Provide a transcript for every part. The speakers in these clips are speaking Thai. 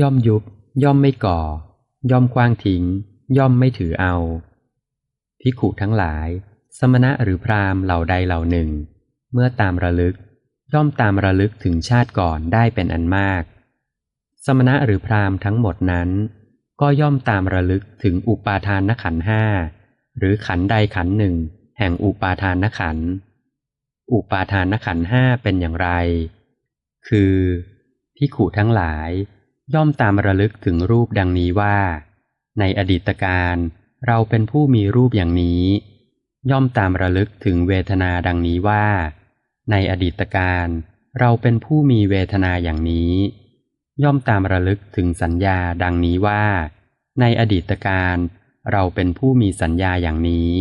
ย่อมยุบ ย่อมไม่ก่อ ย่อมคว้างทิ้ง ย่อมไม่ถือเอาภิกขุทั้งหลาย สมณะหรือพราหมณ์เหล่าใดเหล่าหนึ่ง เมื่อตามระลึก ย่อมตามระลึกถึงชาติก่อนได้เป็นอันมาก สมณะหรือพราหมณ์ทั้งหมดนั้น ก็ย่อมตามระลึกถึงอุปาทานขันห้าหรือขันใดขันหนึ่ง แห่งอุปาทานขัน อุปาทานขันห้าเป็นอย่างไร คือพิขุทั้งหลาย ย่อมตามระลึกถึงรูปดังนี้ว่า ในอดีตการเราเป็นผู้มีรูปอย่างนี้ ย่อมตามระลึกถึงเวทนาดังนี้ว่า ในอดีตการเราเป็นผู้มีเวทนาอย่างนี้ ย่อมตามระลึกถึงสัญญาดังนี้ว่า ในอดีตการเราเป็นผู้มีสัญญาอย่างนี้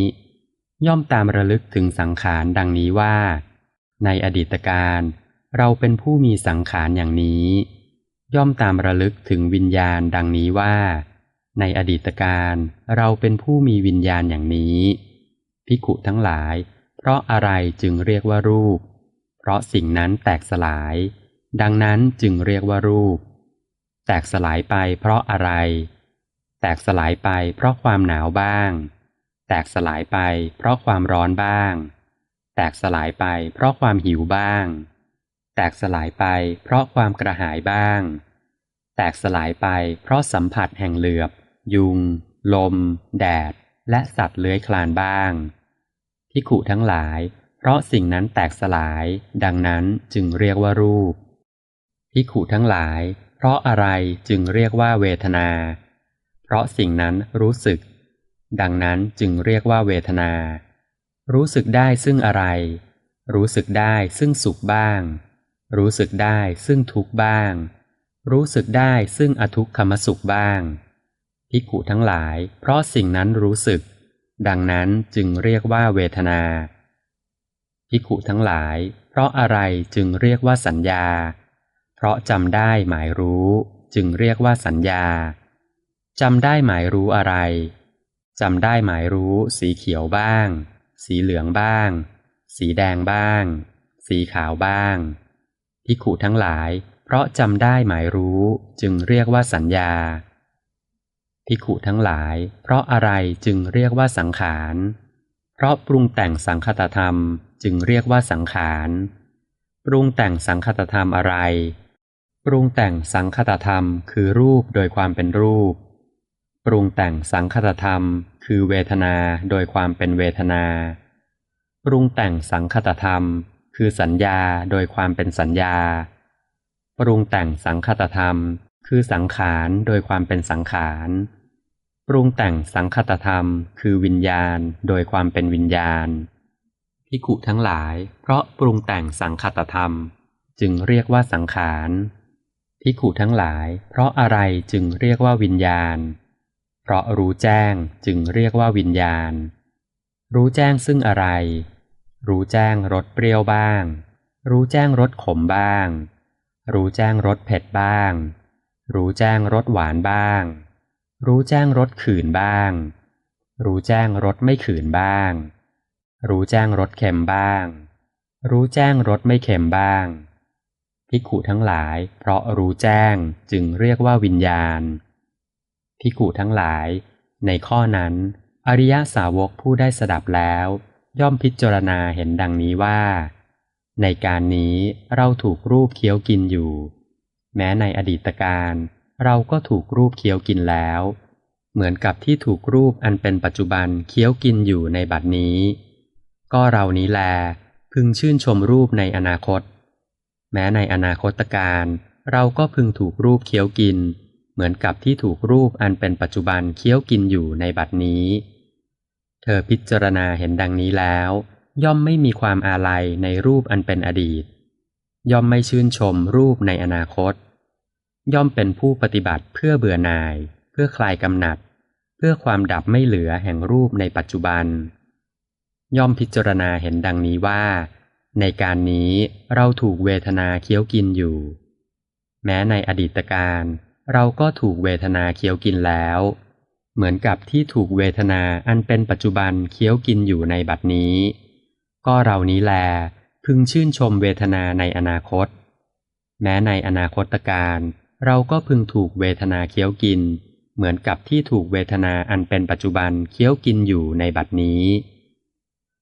ย่อมตามระลึกถึงสังขารดังนี้ว่า ในอดีตการเราเป็นผู้มีสังขารอย่างนี้ ย่อมตามระลึกถึงวิญญาณดังนี้ว่า ในอดีตการเราเป็นผู้มีวิญญาณอย่างนี้ พิกุทั้งหลาย เพราะอะไรจึงเรียกว่ารูป เพราะสิ่งนั้นแตกสลาย ดังนั้นจึงเรียกว่ารูป แตกสลายไปเพราะอะไร แตกสลายไปเพราะความหนาวบ้าง แตกสลายไปเพราะความร้อนบ้าง แตกสลายไปเพราะความหิวบ้าง แตกสลายไปเพราะความกระหายบ้าง แตกสลายไปเพราะสัมผัสแห่งเหลือบ ยุง ลม แดด และสัตว์เลื้อยคลานบ้างพิขุทั้งหลาย เพราะสิ่งนั้นแตกสลาย ดังนั้นจึงเรียกว่ารูปพิขุทั้งหลาย เพราะอะไรจึงเรียกว่าเวทนา เพราะสิ่งนั้นรู้สึก ดังนั้นจึงเรียกว่าเวทนา รู้สึกได้ซึ่งอะไร รู้สึกได้ซึ่งสุขบ้าง รู้สึกได้ซึ่งทุกบ้าง รู้สึกได้ซึ่งอทุกขมสุขบ้างพิกุทั้งหลาย เพราะสิ่งนั้นรู้สึก ดังนั้นจึงเรียกว่าเวทนาพิกุทั้งหลาย เพราะอะไรจึงเรียกว่าสัญญา เพราะจำได้หมายรู้จึงเรียกว่าสัญญาจำได้หมายรู้อะไรจำได้หมายรู้สีเขียวบ้าง สีเหลืองบ้าง สีแดงบ้าง สีขาวบ้าง ภิกขุทั้งหลาย เพราะจำได้หมายรู้จึงเรียกว่าสัญญา ภิกขุทั้งหลาย เพราะอะไรจึงเรียกว่าสังขาร เพราะปรุงแต่งสังคตธรรมจึงเรียกว่าสังขารปรุงแต่งสังคตธรรมอะไร ปรุงแต่งสังคตธรรมคือรูปโดยความเป็นรูป ปรุงแต่งสังคตธรรม คือเวทนาโดยความเป็นเวทนา ปรุงแต่งสังคตธรรม คือสัญญาโดยความเป็นสัญญา ปรุงแต่งสังคตธรรม คือสังขารโดยความเป็นสังขาร ปรุงแต่งสังคตธรรม คือวิญญาณ โดยความเป็นวิญญาณพิกุทั้งหลาย เพราะปรุงแต่งสังคตธรรม จึงเรียกว่าสังขารพิกุทั้งหลาย เพราะอะไรจึงเรียกว่าวิญญาณ เพราะรู้แจ้งจึงเรียกว่าวิญญาณ รู้แจ้งซึ่งอะไร รู้แจ้งรสเปรี้ยวบ้าง รู้แจ้งรสขมบ้าง รู้แจ้งรสเผ็ดบ้าง รู้แจ้งรสหวานบ้าง รู้แจ้งรสขื่นบ้าง รู้แจ้งรสไม่ขื่นบ้าง รู้แจ้งรสเค็มบ้าง รู้แจ้งรสไม่เค็มบ้างพิขุทั้งหลาย เพราะรู้แจ้งจึงเรียกว่าวิญญาณพิขุทั้งหลาย ในข้อนั้น อริยสาวกผู้ได้สดับแล้ว ย่อมพิจารณาเห็นดังนี้ว่า ในการนี้เราถูกรูปเคี้ยวกินอยู่ แม้ในอดีตการเราก็ถูกรูปเคี้ยวกินแล้ว เหมือนกับที่ถูกรูปอันเป็นปัจจุบันเคี้ยวกินอยู่ในบัดนี้ ก็เรานี้แล พึงชื่นชมรูปในอนาคต แม้ในอนาคตการเราก็พึงถูกรูปเคี้ยวกิน เหมือนกับที่ถูกรูปอันเป็นปัจจุบันเคี้ยวกินอยู่ในบัดนี้ ธอพิจารณาเห็นดังนี้แล้ว ย่อมไม่มีความอาลัยในรูปอันเป็นอดีต ย่อมไม่ชื่นชมรูปในอนาคต ย่อมเป็นผู้ปฏิบัติเพื่อเบื่อหน่าย เพื่อคลายกำหนัด เพื่อความดับไม่เหลือแห่งรูปในปัจจุบัน ย่อมพิจารณาเห็นดังนี้ว่า ในการนี้เราถูกเวทนาเคี้ยวกินอยู่ แม้ในอดีตการ เราก็ถูกเวทนาเคี้ยวกินแล้ว เหมือนกับที่ถูกเวทนาอันเป็นปัจจุบันเคี้ยวกินอยู่ในบัดนี้ ก็เรานี้แลพึงชื่นชมเวทนาในอนาคต แม้ในอนาคตการเราก็พึงถูกเวทนาเคี้ยวกิน เหมือนกับที่ถูกเวทนาอันเป็นปัจจุบันเคี้ยวกินอยู่ในบัดนี้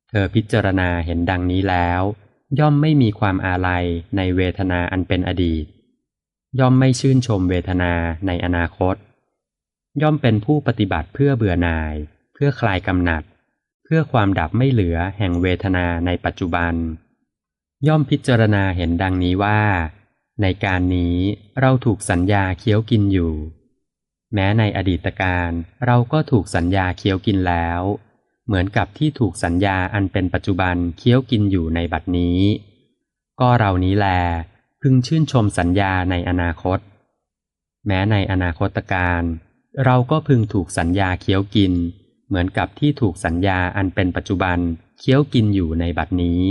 เธอพิจารณาเห็นดังนี้แล้ว ย่อมไม่มีความอาลัยในเวทนาอันเป็นอดีต ย่อมไม่ชื่นชมเวทนาในอนาคต ย่อมเป็นผู้ปฏิบัติเพื่อเบื่อหน่าย เพื่อคลายกำหนัด เพื่อความดับไม่เหลือแห่งเวทนาในปัจจุบัน ย่อมพิจารณาเห็นดังนี้ว่า ในการนี้เราถูกสัญญาเคี้ยวกินอยู่ แม้ในอดีตการเราก็ถูกสัญญาเคี้ยวกินแล้ว เหมือนกับที่ถูกสัญญาอันเป็นปัจจุบันเคี้ยวกินอยู่ในบัดนี้ ก็เรานี้แลพึงชื่นชมสัญญาในอนาคต แม้ในอนาคตการ เราก็พึงถูกสัญญาเคี้ยวกิน เหมือนกับที่ถูกสัญญาอันเป็นปัจจุบันเคี้ยวกินอยู่ในบัดนี้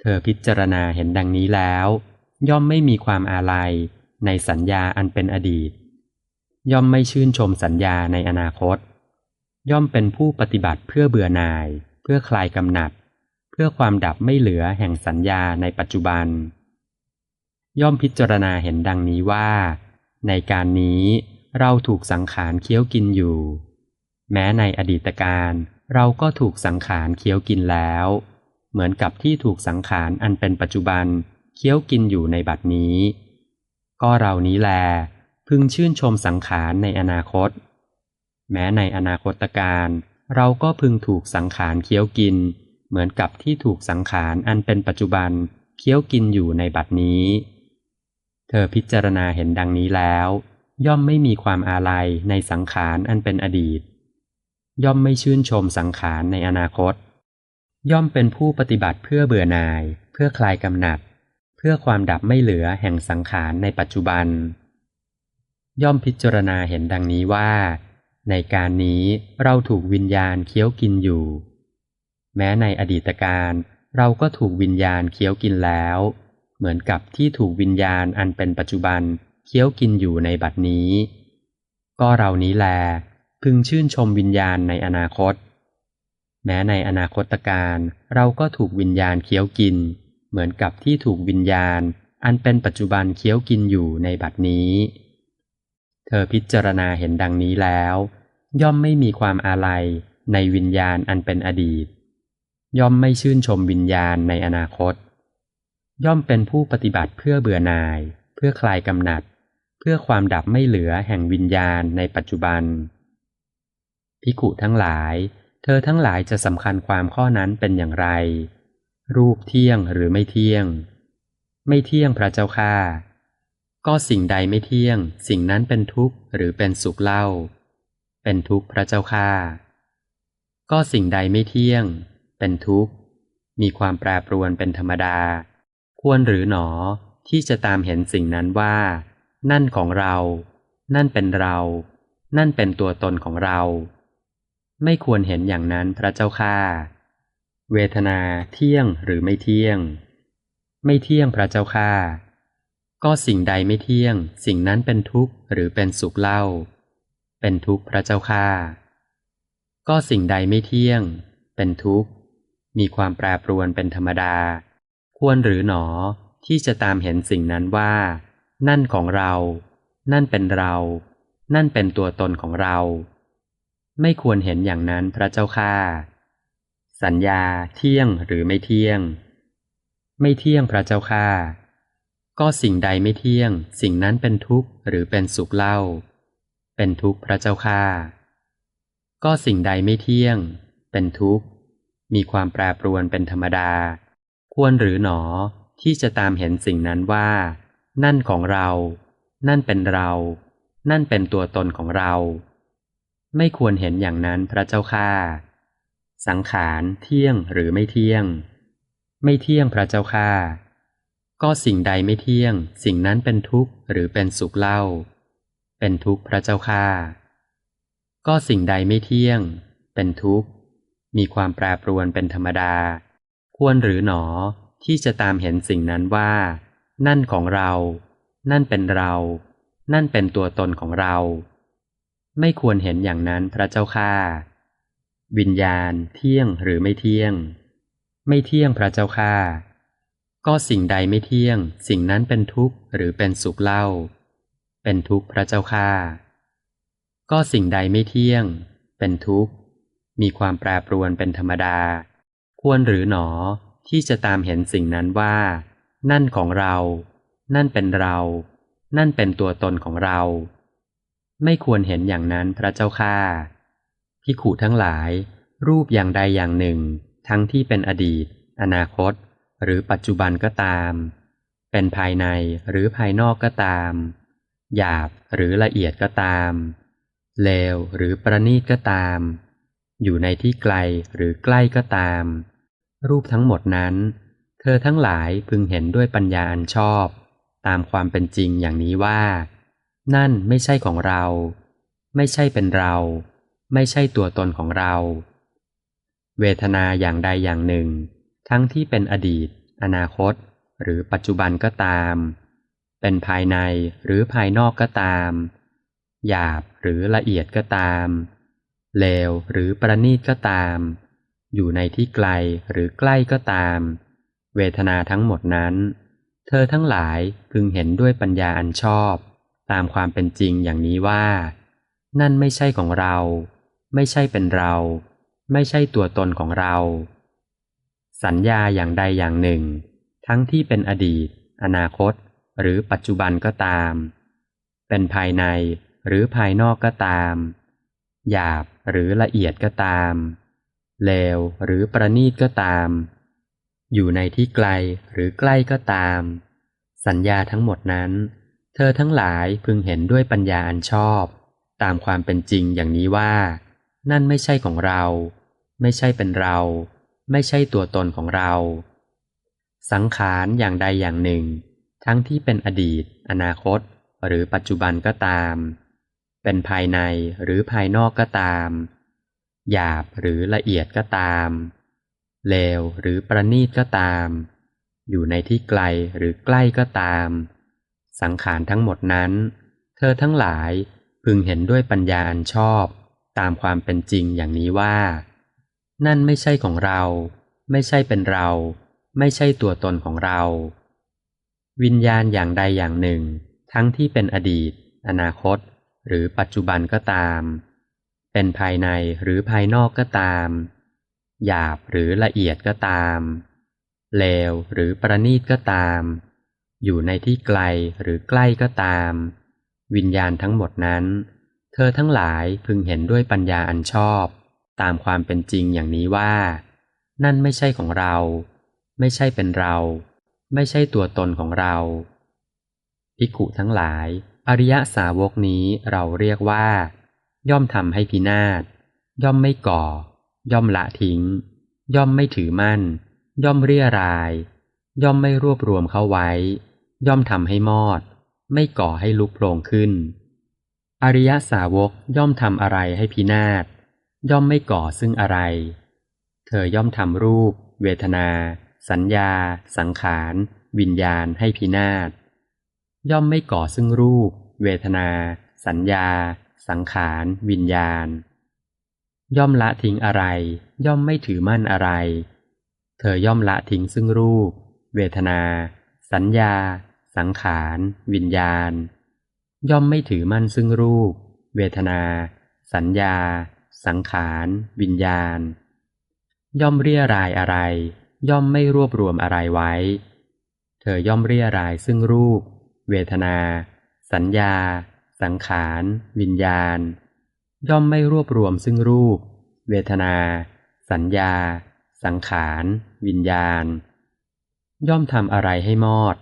เธอพิจารณาเห็นดังนี้แล้ว ย่อมไม่มีความอาลัยในสัญญาอันเป็นอดีต ย่อมไม่ชื่นชมสัญญาในอนาคต ย่อมเป็นผู้ปฏิบัติเพื่อเบื่อหน่าย เพื่อคลายกำหนัด เพื่อความดับไม่เหลือแห่งสัญญาในปัจจุบัน ย่อมพิจารณาเห็นดังนี้ว่า ในการนี้ เราถูกสังขารเคี้ยวกินอยู่ แม้ในอดีตการเราก็ถูกสังขารเคี้ยวกินแล้ว เหมือนกับที่ถูกสังขารอันเป็นปัจจุบันเคี้ยวกินอยู่ในบัดนี้ ก็เรานี้แล พึงชื่นชมสังขารในอนาคต แม้ในอนาคตการเราก็พึงถูกสังขารเคี้ยวกิน เหมือนกับที่ถูกสังขารอันเป็นปัจจุบันเคี้ยวกินอยู่ในบัดนี้ เธอพิจารณาเห็นดังนี้แล้ว ย่อมไม่มีความอาลัยในสังขารอันเป็นอดีต ย่อมไม่ชื่นชมสังขารในอนาคต ย่อมเป็นผู้ปฏิบัติเพื่อเบื่อหน่าย เพื่อคลายกำหนัด เพื่อความดับไม่เหลือแห่งสังขารในปัจจุบัน ย่อมพิจารณาเห็นดังนี้ว่า ในการนี้เราถูกวิญญาณเคี้ยวกินอยู่ แม้ในอดีตการเราก็ถูกวิญญาณเคี้ยวกินแล้ว เหมือนกับที่ถูกวิญญาณอันเป็นปัจจุบัน เคี้ยวกินอยู่ในบัดนี้ ก็เรานี้แล พึงชื่นชมวิญญาณในอนาคต แม้ในอนาคตการเราก็ถูกวิญญาณเคี้ยวกิน เหมือนกับที่ถูกวิญญาณ อันเป็นปัจจุบันเคี้ยวกินอยู่ในบัดนี้ เธอพิจารณาเห็นดังนี้แล้ว ย่อมไม่มีความอาลัยในวิญญาณอันเป็นอดีต ย่อมไม่ชื่นชมวิญญาณในอนาคต ย่อมเป็นผู้ปฏิบัติเพื่อเบื่อหน่าย เพื่อคลายกำหนัด เพื่อความดับไม่เหลือแห่งวิญญาณในปัจจุบัน พิกุทั้งหลาย เธอทั้งหลายจะสำคัญความข้อนั้นเป็นอย่างไร รูปเที่ยงหรือไม่เที่ยง ไม่เที่ยงพระเจ้าค่าก็สิ่งใดไม่เที่ยง สิ่งนั้นเป็นทุกข์หรือเป็นสุขเล่า เป็นทุกข์พระเจ้าค่าก็สิ่งใดไม่เที่ยง เป็นทุกข์ มีความแปรปรวนเป็นธรรมดา ควรหรือหนอที่จะตามเห็นสิ่งนั้นว่า นั่นของเรา นั่นเป็นเรา นั่นเป็นตัวตนของเรา ไม่ควรเห็นอย่างนั้นพระเจ้าค่า เวทนาเที่ยงหรือไม่เที่ยง ไม่เที่ยงพระเจ้าค่า ก็สิ่งใดไม่เที่ยง สิ่งนั้นเป็นทุกข์หรือเป็นสุขเล่า เป็นทุกข์พระเจ้าค่า ก็สิ่งใดไม่เที่ยง เป็นทุกข์ มีความแปรปรวนเป็นธรรมดา ควรหรือหนอที่จะตามเห็นสิ่งนั้นว่า นั่นของเรา นั่นเป็นเรา นั่นเป็นตัวตนของเรา ไม่ควรเห็นอย่างนั้นพระเจ้าค่า สัญญาเที่ยงหรือไม่เที่ยง ไม่เที่ยงพระเจ้าค่า ก็สิ่งใดไม่เที่ยง สิ่งนั้นเป็นทุกข์หรือเป็นสุขเล่า เป็นทุกข์พระเจ้าค่า ก็สิ่งใดไม่เที่ยง เป็นทุกข์ มีความแปรปรวนเป็นธรรมดา ควรหรือหนอที่จะตามเห็นสิ่งนั้นว่า นั่นของเรา นั่นเป็นเรา นั่นเป็นตัวตนของเรา ไม่ควรเห็นอย่างนั้นพระเจ้าค่า สังขารเที่ยงหรือไม่เที่ยง ไม่เที่ยงพระเจ้าค่า ก็สิ่งใดไม่เที่ยง สิ่งนั้นเป็นทุกข์หรือเป็นสุขเล่า เป็นทุกข์พระเจ้าค่า ก็สิ่งใดไม่เที่ยง เป็นทุกข์ มีความแปรปรวนเป็นธรรมดา ควรหรือหนอที่จะตามเห็นสิ่งนั้นว่า นั่นของเรา นั่นเป็นเรา นั่นเป็นตัวตนของเรา ไม่ควรเห็นอย่างนั้นพระเจ้าค่า วิญญาณเที่ยงหรือไม่เที่ยง ไม่เที่ยงพระเจ้าค่า ก็สิ่งใดไม่เที่ยง สิ่งนั้นเป็นทุกข์หรือเป็นสุขเล่า เป็นทุกข์พระเจ้าข้าก็สิ่งใดไม่เที่ยง เป็นทุกข์ มีความแปรปรวนเป็นธรรมดา ควรหรือหนอที่จะตามเห็นสิ่งนั้นว่า นั่นของเรา นั่นเป็นเรา นั่นเป็นตัวตนของเรา ไม่ควรเห็นอย่างนั้นพระเจ้าข้าพิขูทั้งหลาย รูปอย่างใดอย่างหนึ่ง ทั้งที่เป็นอดีต อนาคต หรือปัจจุบันก็ตาม เป็นภายในหรือภายนอกก็ตาม หยาบหรือละเอียดก็ตาม เลวหรือประณีตก็ตาม อยู่ในที่ไกลหรือใกล้ก็ตาม รูปทั้งหมดนั้น เธอทั้งหลายพึงเห็นด้วยปัญญาอันชอบ ตามความเป็นจริงอย่างนี้ว่า นั่นไม่ใช่ของเรา ไม่ใช่เป็นเรา ไม่ใช่ตัวตนของเรา เวทนาอย่างใดอย่างหนึ่ง ทั้งที่เป็นอดีต อนาคต หรือปัจจุบันก็ตาม เป็นภายในหรือภายนอกก็ตาม หยาบหรือละเอียดก็ตาม เลวหรือประณีตก็ตาม อยู่ในที่ไกลหรือใกล้ก็ตาม เวทนาทั้งหมดนั้น เธอทั้งหลายพึงเห็นด้วยปัญญาอันชอบ ตามความเป็นจริงอย่างนี้ว่า นั่นไม่ใช่ของเรา ไม่ใช่เป็นเรา ไม่ใช่ตัวตนของเรา สัญญาอย่างใดอย่างหนึ่ง ทั้งที่เป็นอดีต อนาคต หรือปัจจุบันก็ตาม เป็นภายในหรือภายนอกก็ตาม หยาบหรือละเอียดก็ตามเลวหรือประณีตก็ตาม อยู่ในที่ไกลหรือใกล้ก็ตาม สัญญาทั้งหมดนั้น เธอทั้งหลายพึงเห็นด้วยปัญญาอันชอบ ตามความเป็นจริงอย่างนี้ว่า นั่นไม่ใช่ของเรา ไม่ใช่เป็นเรา ไม่ใช่ตัวตนของเรา สังขารอย่างใดอย่างหนึ่ง ทั้งที่เป็นอดีต อนาคต หรือปัจจุบันก็ตาม เป็นภายในหรือภายนอกก็ตาม หยาบหรือละเอียดก็ตาม เลวหรือประณีตก็ตาม อยู่ในที่ไกลหรือใกล้ก็ตาม สังขารทั้งหมดนั้น เธอทั้งหลายพึงเห็นด้วยปัญญาอันชอบตามความเป็นจริงอย่างนี้ว่า นั่นไม่ใช่ของเรา ไม่ใช่เป็นเรา ไม่ใช่ตัวตนของเรา วิญญาณอย่างใดอย่างหนึ่ง ทั้งที่เป็นอดีต อนาคต หรือปัจจุบันก็ตาม เป็นภายในหรือภายนอกก็ตาม หยาบหรือละเอียดก็ตามเลวหรือประณีตก็ตาม อยู่ในที่ไกลหรือใกล้ก็ตาม วิญญาณทั้งหมดนั้น เธอทั้งหลายพึงเห็นด้วยปัญญาอันชอบ ตามความเป็นจริงอย่างนี้ว่า นั่นไม่ใช่ของเรา ไม่ใช่เป็นเรา ไม่ใช่ตัวตนของเราภิกขุทั้งหลาย อริยสาวกนี้เราเรียกว่า ย่อมทำให้พินาศย่อมไม่ก่อ ย่อมละทิ้ง ย่อมไม่ถือมั่น ย่อมเรียราย ย่อมไม่รวบรวมเข้าไว้ ย่อมทำให้มอด ไม่ก่อให้ลุกโผล่ขึ้น อริยสาวกย่อมทำอะไรให้พินาศ ย่อมไม่ก่อซึ่งอะไร เธอย่อมทำรูป เวทนา สัญญา สังขาร วิญญาณให้พินาศ ย่อมไม่ก่อซึ่งรูป เวทนา สัญญา สังขาร วิญญาณ ย่อมละทิ้งอะไร ย่อมไม่ถือมั่นอะไร เธอย่อมละทิ้งซึ่งรูป เวทนา สัญญา สังขาร วิญญาณ ย่อมไม่ถือมั่นซึ่งรูป เวทนา สัญญา สังขาร วิญญาณ ย่อมเรียรายอะไร ย่อมไม่รวบรวมอะไรไว้ เธอย่อมเรียรายซึ่งรูป เวทนา สัญญา สังขาร วิญญาณ ย่อมไม่รวบรวมซึ่งรูป เวทนา สัญญา สังขาร วิญญาณ ย่อมทำอะไรให้มอด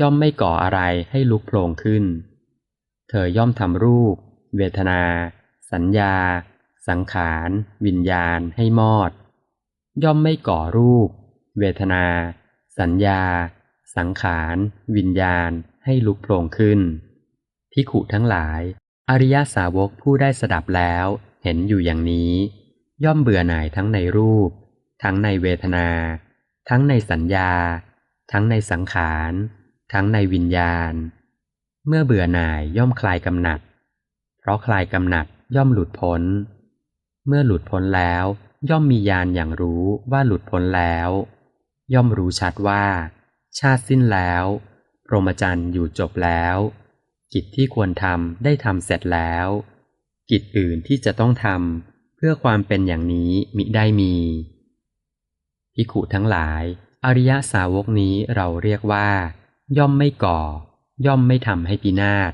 ย่อมไม่ก่ออะไรให้ลุกโผล่ขึ้น เธอย่อมทำรูป เวทนา สัญญา สังขาร วิญญาณให้มอด ย่อมไม่ก่อรูป เวทนา สัญญา สังขาร วิญญาณให้ลุกโผล่ขึ้นพิขุทั้งหลาย อริยสาวกผู้ได้สดับแล้ว เห็นอยู่อย่างนี้ ย่อมเบื่อหน่ายทั้งในรูป ทั้งในเวทนา ทั้งในสัญญา ทั้งในสังขาร ทั้งในวิญญาณ เมื่อเบื่อหน่ายย่อมคลายกำหนัด เพราะคลายกำหนัดย่อมหลุดพ้น เมื่อหลุดพ้นแล้วย่อมมีญาณอย่างรู้ว่าหลุดพ้นแล้ว ย่อมรู้ชัดว่า ชาติสิ้นแล้ว พรหมจรรย์อยู่จบแล้ว กิจที่ควรทำได้ทำเสร็จแล้ว กิจอื่นที่จะต้องทำเพื่อความเป็นอย่างนี้มิได้มีพิขุทั้งหลาย อริยสาวกนี้เราเรียกว่า ย่อมไม่ก่อ ย่อมไม่ทำให้พินาศ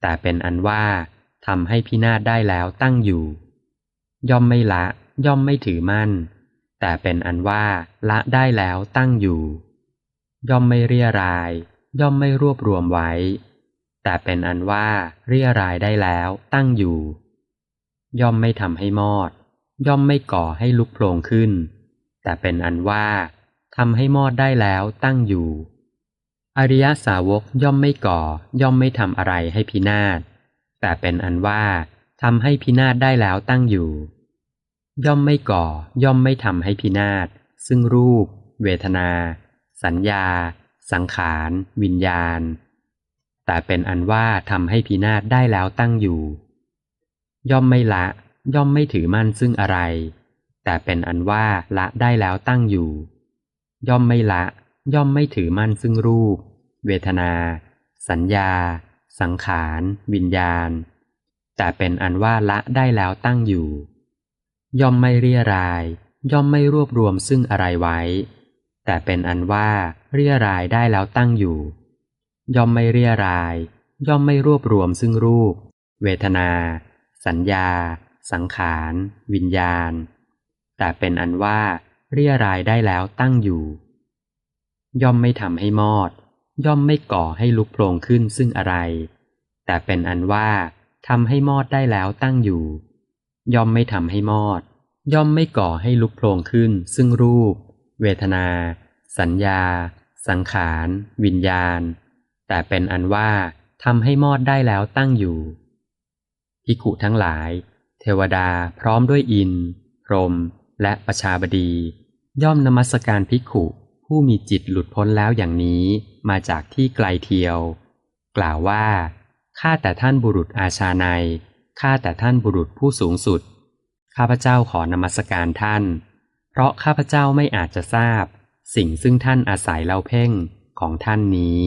แต่เป็นอันว่าทำให้พินาศได้แล้วตั้งอยู่ ย่อมไม่ละ ย่อมไม่ถือมั่น แต่เป็นอันว่าละได้แล้วตั้งอยู่ ย่อมไม่เรียราย ย่อมไม่รวบรวมไว้ แต่เป็นอันว่าเรียรายได้แล้วตั้งอยู่ ย่อมไม่ทำให้มอด ย่อมไม่ก่อให้ลุกโผลงขึ้น แต่เป็นอันว่าทำให้มอดได้แล้วตั้งอยู่ อริยสาวกย่อมไม่ก่อ ย่อมไม่ทำอะไรให้พินาศ แต่เป็นอันว่าทำให้พินาศได้แล้วตั้งอยู่ ย่อมไม่ก่อ ย่อมไม่ทำให้พินาศ ซึ่งรูป เวทนา สัญญา สังขาร วิญญาณ แต่เป็นอันว่าทำให้พินาศได้แล้วตั้งอยู่ ย่อมไม่ละ ย่อมไม่ถือมั่นซึ่งอะไร แต่เป็นอันว่าละได้แล้วตั้งอยู่ ย่อมไม่ละ ย่อมไม่ถือมั่นซึ่งรูป เวทนา สัญญา สังขาร วิญญาณ แต่เป็นอันว่าละได้แล้วตั้งอยู่ ย่อมไม่เรียราย ย่อมไม่รวบรวมซึ่งอะไรไว้ แต่เป็นอันว่าเรียรายได้แล้วตั้งอยู่ ย่อมไม่เรียราย ย่อมไม่รวบรวมซึ่งรูป เวทนา สัญญา สังขาร วิญญาณ แต่เป็นอันว่าเรียรายได้แล้วตั้งอยู่ ย่อมไม่ทำให้มอด ย่อมไม่ก่อให้ลุกโผลงขึ้นซึ่งอะไร แต่เป็นอันว่าทำให้มอดได้แล้วตั้งอยู่ ย่อมไม่ทำให้มอด ย่อมไม่ก่อให้ลุกโผลงขึ้น ซึ่งรูป เวทนา สัญญา สังขาร วิญญาณ แต่เป็นอันว่าทำให้มอดได้แล้วตั้งอยู่พิขุทั้งหลาย เทวดาพร้อมด้วยอินพรม และประชาบดี ย่อมนมัสการภิกขุผู้มีจิตหลุดพ้นแล้วอย่างนี้มาจากที่ไกลเทียว กล่าวว่าข้าแต่ท่านบุรุษอาชาในข้าแต่ท่านบุรุษผู้สูงสุด ข้าพเจ้าขอนมัสการท่าน เพราะข้าพเจ้าไม่อาจจะทราบ สิ่งซึ่งท่านอาศัยเล่าเพ่งของท่านนี้